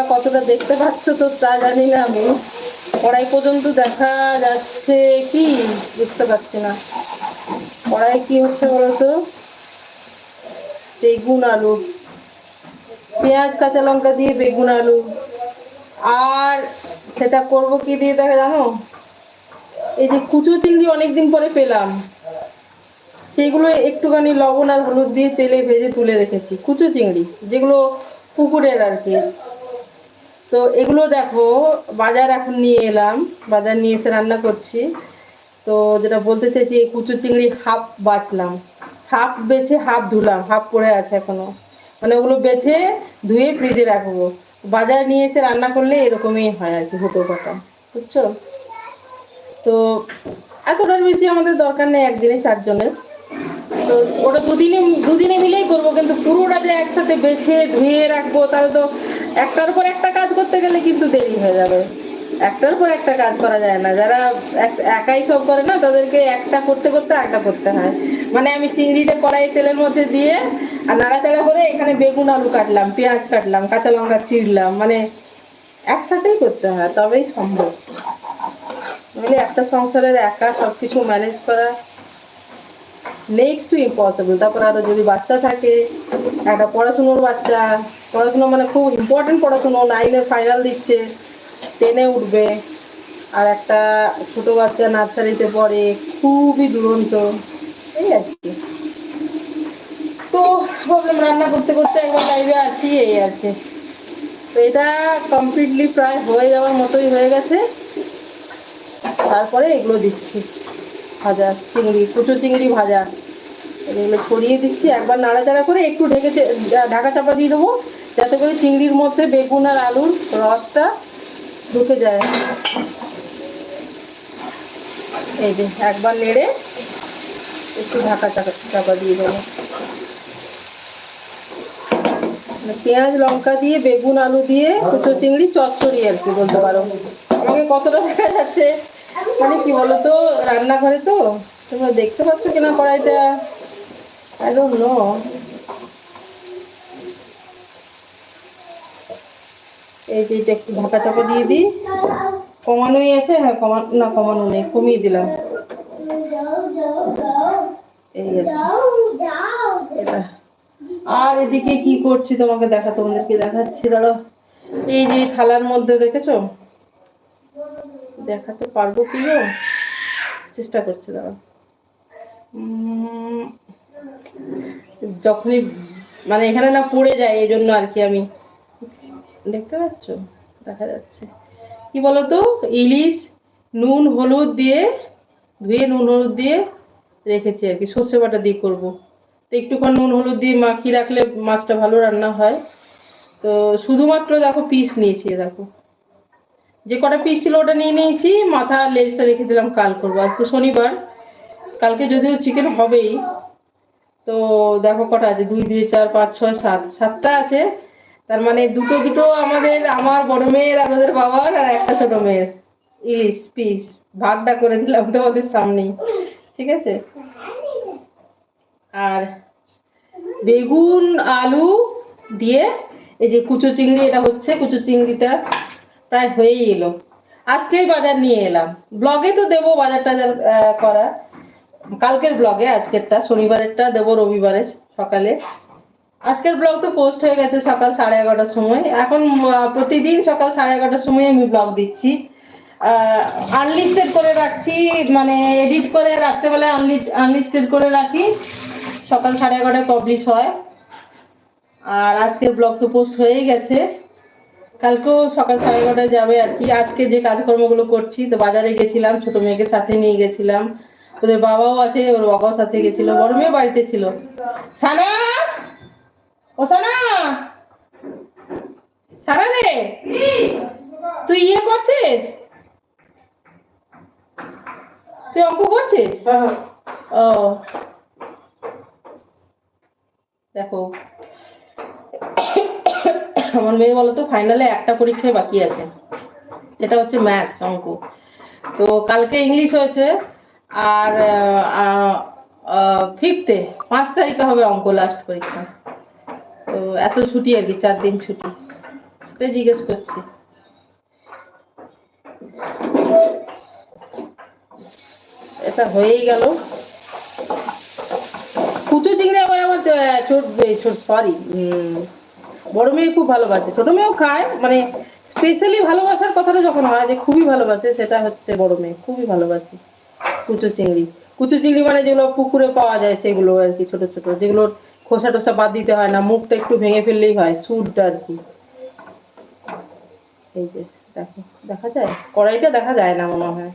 তোমরা কতটা দেখতে পাচ্ছ তো তা জানি না, আমি কড়াই পর্যন্ত দেখা যাচ্ছে কি? বুঝতে পারছি না। কড়াই কি হচ্ছে বলতো? বেগুন আলু। পেঁয়াজ, কাঁচা লঙ্কা দিয়ে বেগুন আলু। আর সেটা করব কি দিয়ে দেখে জানো? এই যে কুচো চিংড়ি অনেকদিন পরে পেলাম। সেগুলো একটুখানি লবণ আর হলুদ দিয়ে তেলে ভেজে তুলে রেখেছি। কুচো চিংড়ি, যেগুলো পুকুরের আর কি। তো এগুলো দেখো, বাজার এখন নিয়ে এলাম। বাজার নিয়ে এসে রান্না করছি। তো যেটা বলতে চাইছি, এই কুচো চিংড়ি হাফ বাছলাম হাফ বেছে হাফ ধুলাম, হাফ পড়ে আছে এখনও। মানে ওগুলো বেছে ধুয়ে ফ্রিজে রাখব। বাজার নিয়ে এসে রান্না করলে এরকমই হয় আর কি হুটো পাটা বুঝছ? তো এতটার বেশি আমাদের দরকার নেই একদিনে চারজনের। তো ওটা দুদিনে দুদিনে মিলেই করব, কিন্তু পুরোটা যে একসাথে বেছে ধুয়ে রাখব, তাহলে তো একটার পর একটা কাজ করতে গেলে কিন্তু দেরি হয়ে যাবে। একটার পর একটা কাজ করা যায় না। যারা এক- একাই সব করে না, তাদেরকে একটা করতে করতে একটা করতে হয়। মানে আমি চিংড়িটা কড়াই তেলের মধ্যে দিয়ে আর নাড়াচাড়া করে এখানে বেগুন, আলু কাটলাম, পেঁয়াজ কাটলাম, কাঁচা লঙ্কা চিড়লাম মানে একসাথেই করতে হয়, তবেই সম্ভব। নইলে একটা সংসারের একা সব কিছু ম্যানেজ করা নেক্সট টু ইম্পসিবল তারপর আরও যদি বাচ্চা থাকে, একটা পড়াশুনোর বাচ্চা, পড়াশুনো মানে খুব ইম্পর্টেন্ট পড়াশুনো নাইনের ফাইনাল দিচ্ছে টেনে উঠবে, আর একটা ছোট বাচ্চা নার্সারিতে পড়ে, খুবই দুরন্ত, এই আর কি। তো ভাবলাম রান্না করতে করতে একবার লাইভে আসি, এই আর কি। তো এটা কমপ্লিটলি প্রায় হয়ে যাওয়ার মতোই হয়ে গেছে। তারপরে এগুলো দিচ্ছি। ভাজা চিংড়ি, কুচু চিংড়ি ভাজা। এগুলো ছড়িয়ে দিচ্ছি, একবার নাড়াচাড়া করে একটু ঢেকে ঢাকা চাপা দিয়ে দেবো, যাতে করে চিংড়ির মধ্যে বেগুন আর আলুর রসটা ঢুকে যায়। এই যে, একবার নেড়ে একটু ঢাকা চাপা চাপা দিয়ে দেবো। মানে পেঁয়াজ, লঙ্কা দিয়ে, বেগুন, আলু দিয়ে, কুচো চিংড়ি, চচ্চড়ি আর কি বলতে পারো। আমাকে কতটা দেখা যাচ্ছে মানে কি বলতো, রান্নাঘরে তো তোমরা দেখতে পাচ্ছ কিনা কড়াইটা? আই ডোন্ট নো এই যে এটা একটু ঢাকা চাপা দিয়ে দিই। কমানোই আছে হ্যাঁ কমা না, কমানো নেই, কমিয়ে দিলাম। এই আর এদিকে কি করছি তোমাকে দেখা, তোমাদেরকে দেখাচ্ছি দাঁড়ো এই যে থালার মধ্যে দেখেছ? দেখাতে পারব কি চেষ্টা করছি দাঁড়ো যখনই মানে এখানে না পড়ে যায় এই জন্য আর কি আমি দেখতে পাচ্ছ? দেখা যাচ্ছে। কি বলতো? ইলিশ, নুন, হলুদ দিয়ে, ধুয়ে নুন, হলুদ দিয়ে রেখেছি আর কি। সর্ষে বাটা দিয়ে করব। তো একটুক্ষণ নুন, হলুদ দিয়ে মাখিয়ে রাখলে মাছটা ভালো রান্না হয়। তো শুধুমাত্র দেখো পিস নিয়েছি দেখো। যে কটা পিস ছিল ওটা নিয়ে নিয়েছি, মাথা লেজটা রেখে দিলাম কাল করব। আজ তো শনিবার, কালকে যদিও চিকেন হবেই তো দেখো কটা আছে? দুই দুই, চার, পাঁচ, ছয়, সাত। সাতটা আছে। তার মানে দুটো দুটো আমাদের, আমার বড় মেয়ের আর ওদের বাবার, আর একটা ছোট মেয়ের। ইলিশ, পিস। ভাগটা করে দিলাম তোমাদের সামনেই। ঠিক আছে? আর বেগুন, আলু দিয়ে এই যে কুচো চিংড়ি, এটা হচ্ছে কুচো চিংড়িটা প্রায় হয়েই এলো। আজকেই বাজার নিয়ে এলাম। ব্লগে তো দেবো বাজার টাজার করা কালকের ব্লগে আজকেরটা, শনিবারেরটা, দেবো রবিবারে সকালে। আজকের ব্লগ তো পোস্ট হয়ে গেছে সকাল সাড়ে এগারোটার সময়। এখন প্রতিদিন সকাল সাড়ে এগারোটার সময় আমি ব্লগ দিচ্ছি। আনলিস্টেড করে রাখছি মানে এডিট করে রাত্রেবেলায় আনলিস্টেড করে রাখি। সকাল সাড়ে এগারোটায় পাবলিশ হয়। আর আজকের ব্লগ তো পোস্ট হয়েই গেছে। কালকেও সকাল সাড়ে এগারোটায় যাবে আর কি। আজকে যে কাজকর্মগুলো করছি, তো বাজারে গেছিলাম, ছোট মেয়েকে সাথে নিয়ে গেছিলাম। ওদের বাবাও আছে ওর বাবাও সাথে গেছিল বড় মেয়ে বাড়িতে ছিল। সানা! ও সানা! সানা রে! তুই ইয়ে করছিস? তুই অঙ্ক করছিস? ও। দেখো। আমার মেয়ে বলো তো ফাইনালে একটা পরীক্ষায় বাকি আছে। সেটা হচ্ছে ম্যাথস অঙ্ক। তো কালকে ইংলিশ হয়েছে। আর ফিফথে পাঁচ তারিখে হবে অঙ্ক লাস্ট পরীক্ষা। তো এত ছুটি আর কি, চার দিন ছুটি। তাই জিজ্ঞেস করছি। এটা হয়েই গেল। কুচো চিংড়ি আবার আমার ছোট ছোট সরি বড় মেয়ে খুব ভালোবাসে। ছোট মেয়েও খায় মানে স্পেশালি ভালোবাসার কথাটা যখন হয় যে খুবই ভালোবাসে, সেটা হচ্ছে বড় মেয়ে, খুবই ভালোবাসে। কুচো চিংড়ি। কুচো চিংড়ি মানে যেগুলো পুকুরে পাওয়া যায় সেগুলো আর কি ছোট ছোট যেগুলোর খোসা টোসা বাদ দিতে হয় না মুখটা একটু ভেঙে ফেললেই হয় সুরটা আর কি। এই যে দেখো দেখা যায়? কড়াইটা দেখা যায় না মনে হয়।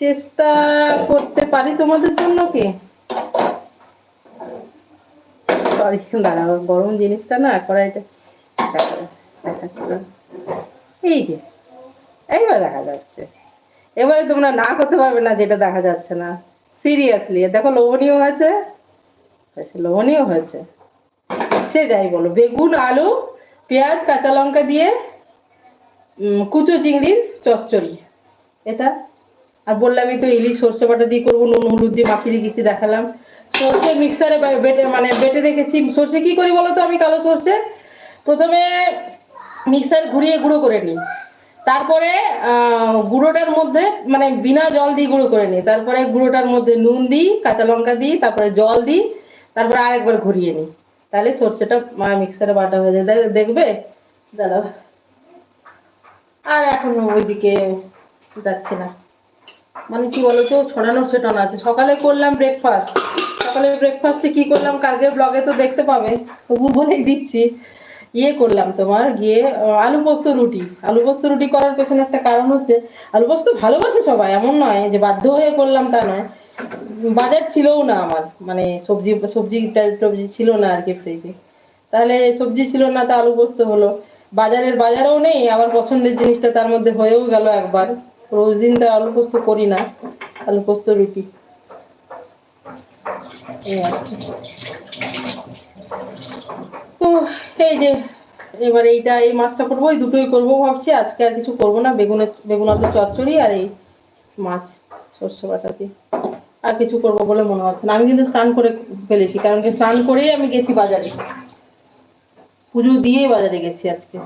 চেষ্টা করতে পারি তোমাদের জন্য কি? সরি দাঁড়াও গরম জিনিসটা না কড়াইটা দেখো, দেখাচ্ছি। এই যে এইবার দেখা যাচ্ছে। এবারে তোমরা না করতে পারবে না, যেটা দেখা যাচ্ছে না। সিরিয়াসলি দেখো লোভনীয় হয়েছে? লোভনীয় হয়েছে। সে যাই বলো, বেগুন, আলু, পেঁয়াজ, কাঁচা লঙ্কা দিয়ে কুচো চিংড়ির চচ্চড়ি। এটা? আর বললামই তো ইলিশ, সর্ষে বাটা দিয়ে করব, নুন, হলুদ দিয়ে মাখিয়ে রেখেছি, দেখালাম। সর্ষে মিক্সারে বেটে মানে বেটে রেখেছি। সর্ষে কি করি বলো তো আমি, কালো সর্ষে? প্রথমে মিক্সার ঘুরিয়ে গুঁড়ো করে নিই। তারপরে গুঁড়োটার মধ্যে মানে বিনা জল দিয়ে গুঁড়ো করে নিই। তারপরে গুঁড়োটার মধ্যে নুন দিই, কাঁচা লঙ্কা দিই, তারপরে জল দিই, তারপরে আরেকবার ঘুরিয়ে নিই। তাহলে সর্ষেটা মিক্সারে বাটা হয়ে যায়। দেখবে, দাঁড়াও। আর এখন ওইদিকে যাচ্ছি না। মানে কি বলতো, ছড়ানো ছেটানো আছে। সকালে করলাম ব্রেকফাস্ট সকালে ব্রেকফাস্টে কি করলাম? কালকের ব্লগে তো দেখতে পাবে। তবু বলেই দিচ্ছি। ইয়ে করলাম তোমার গিয়ে আলু পোস্ত রুটি। আলু পোস্ত রুটি করার পেছনে একটা কারণ হচ্ছে, আলু পোস্ত ভালোবাসে সবাই, এমন নয় যে বাধ্য হয়ে করলাম তা নয়। বাজার ছিলও না আমার মানে সবজি সবজি টবজি ছিল না আর কি ফ্রিজে তাহলে সবজি ছিল না তো আলু পোস্ত হলো। বাজারের বাজারেও নেই, আবার পছন্দের জিনিসটা তার মধ্যে হয়েও গেল একবার। রোজ দিন তো আলু পোস্ত করি না, আলু পোস্ত রুটি। এই আর কি। তো এই যে, এবার এইটা, এই মাছটা করব, এই দুটোই করব ভাবছি। আজকে আর কিছু করব না, বেগুনের বেগুন আলু চচ্চড়ি আর এই মাছ, সর্ষে আর কিছু করব বলে মনে হচ্ছে না। আমি কিন্তু স্নান করে ফেলেছি, কারণ কি স্নান করেই আমি গেছি বাজারে। পুজো দিয়েই বাজারে গেছি আজকে।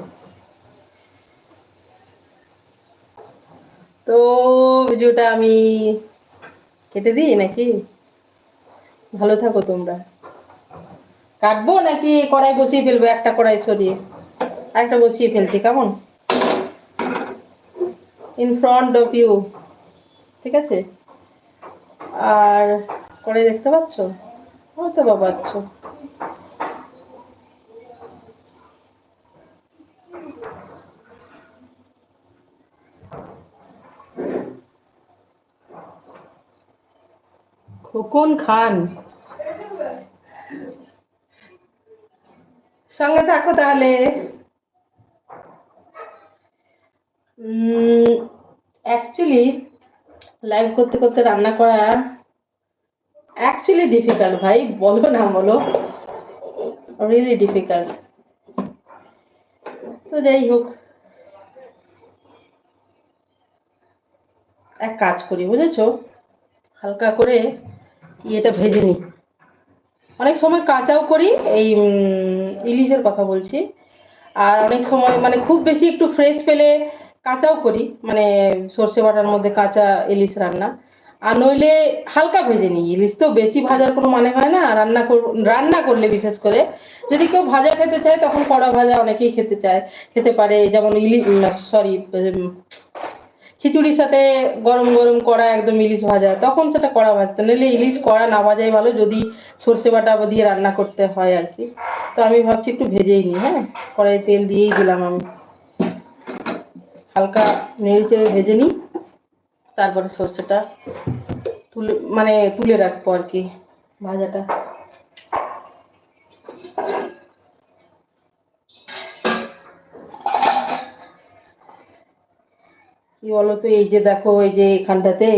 তো ভিডিওটা আমি কেটে দিই নাকি? ভালো থাকো তোমরা। কাটবো নাকি কড়াই বসিয়ে ফেলব? একটা কড়াই সরিয়ে। আরেকটা বসিয়ে ফেলছি, কেমন? ইন ফ্রন্ট অফ ইউ ঠিক আছে? আর কড়াই দেখতে পাচ্ছ? হয়তো বা পাচ্ছ খোকন খান। সঙ্গে থাকো তাহলে। অ্যাকচুয়ালি লাইভ করতে করতে রান্না করা অ্যাকচুয়ালি ডিফিকাল্ট ভাই, বলো না, বলো। রিয়েলি ডিফিকাল্ট তো যাই হোক। এক কাজ করি, বুঝেছ? হালকা করে ইয়েটা ভেজে নিই। অনেক সময় কাঁচাও করি, এই ইলিশের কথা বলছি। আর অনেক সময় মানে খুব বেশি একটু ফ্রেশ পেলে কাঁচাও করি মানে সর্ষে বাটার মধ্যে কাঁচা ইলিশ রান্না। আর নইলে হালকা ভেজে নিই, ইলিশ তো বেশি ভাজার কোনো মানে হয় না, রান্না রান্না করলে বিশেষ করে। যদি কেউ ভাজা খেতে চায় তখন কড়া ভাজা অনেকেই খেতে চায়, খেতে পারে, যেমন ইলিশ সরি খিচুড়ির সাথে গরম গরম কড়া একদম ইলিশ ভাজা, তখন সেটা কড়া ভাজতে নাহলে ইলিশ কড়া না ভাজাই ভালো যদি সর্ষে বাটা দিয়ে রান্না করতে হয় আর কি। তো আমি ভাবছি একটু ভেজেই নিই হ্যাঁ? কড়াই তেল দিয়েই দিলাম আমি। হালকা নেড়ে চেড়ে ভেজে নিই, তারপরে সর্ষেটা তুলে মানে তুলে রাখব আর কি ভাজাটা। কি বলতো এই যে দেখো, এই যে এখানটাতে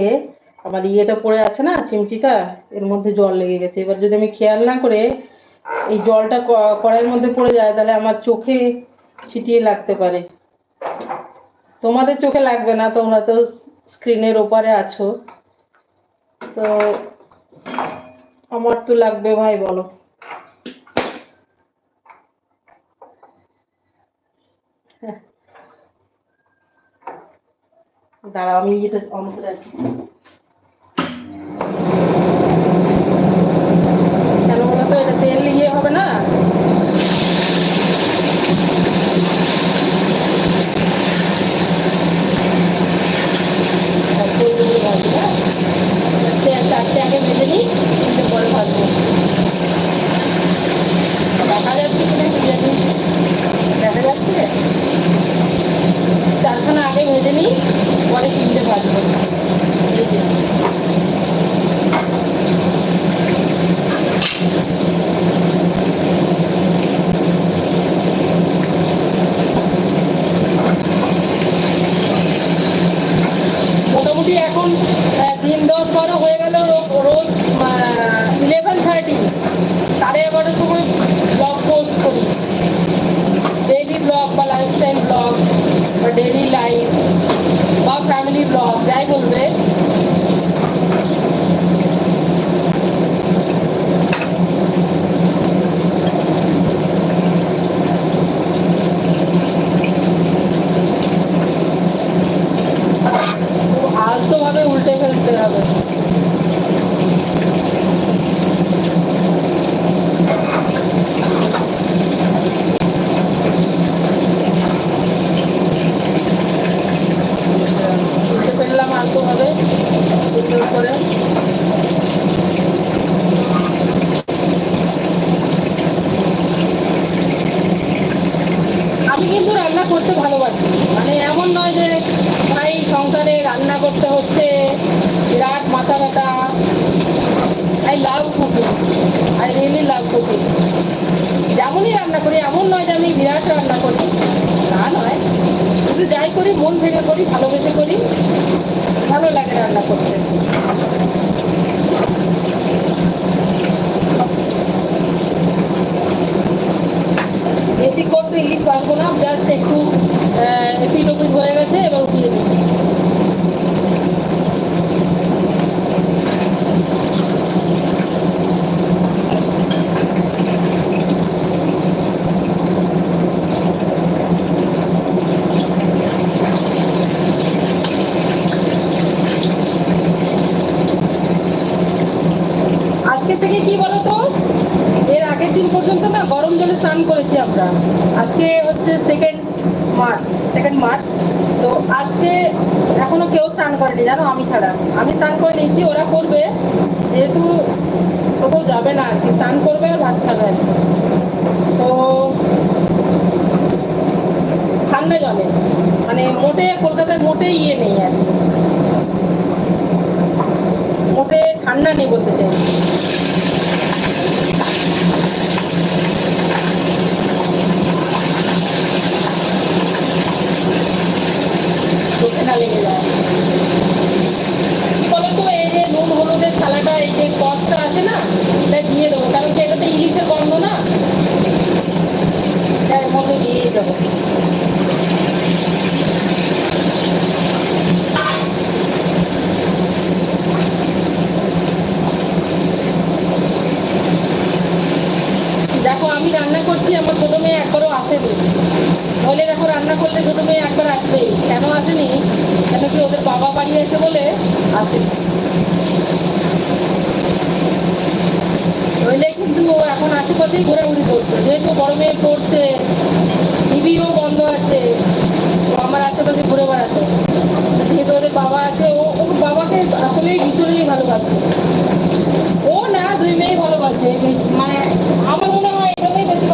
আমার ইয়েটা পড়ে আছে না, চিমটিটা? এর মধ্যে জল লেগে গেছে। এবার যদি আমি খেয়াল না করে এই জলটা কড়াইয়ের মধ্যে পড়ে যায়, তাহলে আমার চোখে ছিটিয়ে লাগতে পারে। তোমাদের চোখে লাগবে না, তোমরা তো স্ক্রিনের ওপারে আছো। তো আমার তো লাগবে, ভাই, বলো। দাঁড়াও, আমি ইয়েটা অন করে আছি কেন বলো এটা তেল ইয়ে হবে না? তেল? চারটে আগে ভেজে নিই তিনটে পরে ভাজবো দেখা যাচ্ছে কিনা কি জানি দেখা যাচ্ছে চারখানা আগে ভেজে নিই পরে তিনটে ভাজবো এই যে। মোটামুটি এখন আহ, দিন দশ বারো হয়ে গেল রো- রোজ ইলেভেন থার্টি সাড়ে এগারোটার সময় ব্লগ পোস্ট করি ডেইলি ব্লগ বা লাইফস্টাইল ব্লগ বা ডেইলি লাইফ বা ফ্যামিলি ব্লগ যাই বলবে আলতো ভাবে উল্টে ফেলতে হবে উল্টে ফেললাম আলতো ভাবে সুন্দর করে আমি কিন্তু রান্না করতে ভালোবাসি মানে এমন নয় যে ভাই সংসারে রান্না করতে হচ্ছে বিরাট মাথা ব্যথা I love cooking I really love cooking যেমনই রান্না করি এমন নয় যে রান্না করি। তা নয়, শুধু যাই করি, মন ভেঙে করি, ভালোবেসে করি। ভালো লাগে রান্না করতে। বেশি করতে ইলিশ পারব না জাস্ট একটু একটু হয়ে গেছে এবং দিয়ে দিই আজকে থেকে কি বলতো এর আগের দিন পর্যন্ত না গরম জলে স্নান করেছি আমরা আজকে হচ্ছে সেকেন্ড মার্চ সেকেন্ড মার্চ। তো আজকে এখনও কেউ স্নান করেনি, জানো? আমি ছাড়া। আমি স্নান করে নিয়েছি, ওরা করবে। যেহেতু কোথাও যাবে না আর কি স্নান করবে আর ভাত খাবে তো ঠান্ডা জলে। মানে মোটে, কলকাতায় মোটেই ইয়ে নেই আর কি মোটে ঠান্ডা নেই বলতে চাই চোখে না লেগে যায় কি বলতো এই যে নুন হলুদের থালাটা এই যে কষ্টটা আছে না এটা দিয়ে দেবো কারণ কি এটাতে ইলিশের গন্ধ না এটা এর মধ্যে দিয়ে দেবো দেখো আমি রান্না করছি আমার ছোট মেয়ে একবারও আসেনি বলে দেখো রান্না করলে ছোট মেয়ে একবার আসবেই কেন আসেনি কেন কি ওদের বাবা বাড়ি এসে বলে আসেনি নইলে কিন্তু ও এখন আশেপাশেই ঘোরাঘুরি করছে যেহেতু বড় মেয়ে পড়ছে টিভিও বন্ধ আছে ও আমার আশেপাশে ঘুরে বেড়াচ্ছে যেহেতু ওদের বাবা আছে ও ওর বাবাকে আসলেই ভীষণই ভালোবাসে ও না দুই মেয়ে ভালোবাসে বেশ- মানে আমার মনে হয় এখানেই বেশি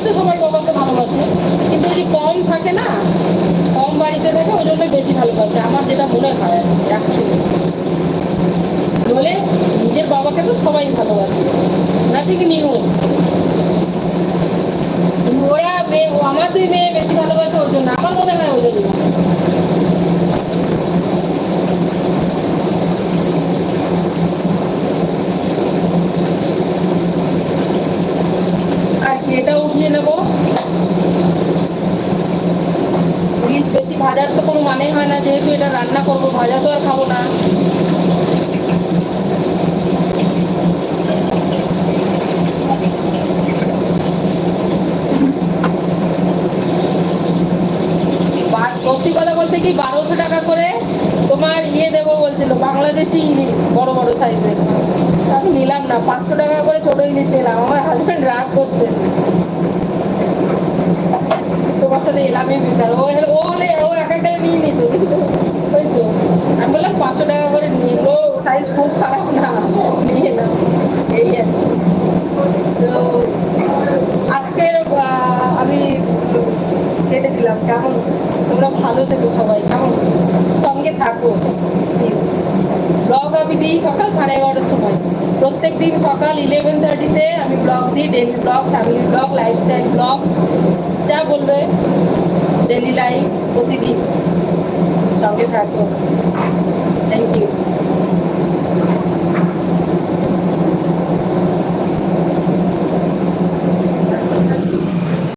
ভালোবাসে সবাই বাবাকে ভালোবাসে। কিন্তু যদি কম থাকে না, কম বাড়িতে থাকে, ওই জন্য বেশি ভালোবাসে। আমার যেটা মনে হয় আর বলে, নিজের বাবাকে তো সবাই ভালোবাসে। না, ঠিক নিউ ওরা মেয়ে আমার দুই মেয়ে বেশি ভালোবাসে ওর জন্য। আমার মনে হয় ওদের জন্য। আর কি এটাও উঠিয়ে নেব ইলিশ বেশি ভাজার তো কোনো মানে হয় না যেহেতু এটা রান্না করব ভাজা তো আর খাব না বলছিল, বাংলাদেশি ইলিশ, বড় বড় সাইজের। আমি নিলাম না, পাঁচশো টাকা করে ছোট ইলিশ নিলাম, আমার হাজবেন্ড রাগ করছে। তোমার সাথে এলামই বেকার ও ও ও একা গেলে নিয়ে নিত। ওই তো, আমি বললাম, পাঁচশো টাকা করে নিয়ে ও সাইজ খুব খারাপ না, নিয়ে নাও। এই আর কি। তো আজকের আমি কেটে দিলাম, কেমন? তোমরা সঙ্গে থাকো। ব্লগ আমি দিই সকাল সাড়ে এগারোটার সময়। প্রত্যেক দিন সকাল ইলেভেন থার্টিতে আমি ব্লগ দিই daily blog family blog lifestyle blog যা বলবে ডেলি লাইফ প্রতিদিন। সঙ্গে থাকো। Thank you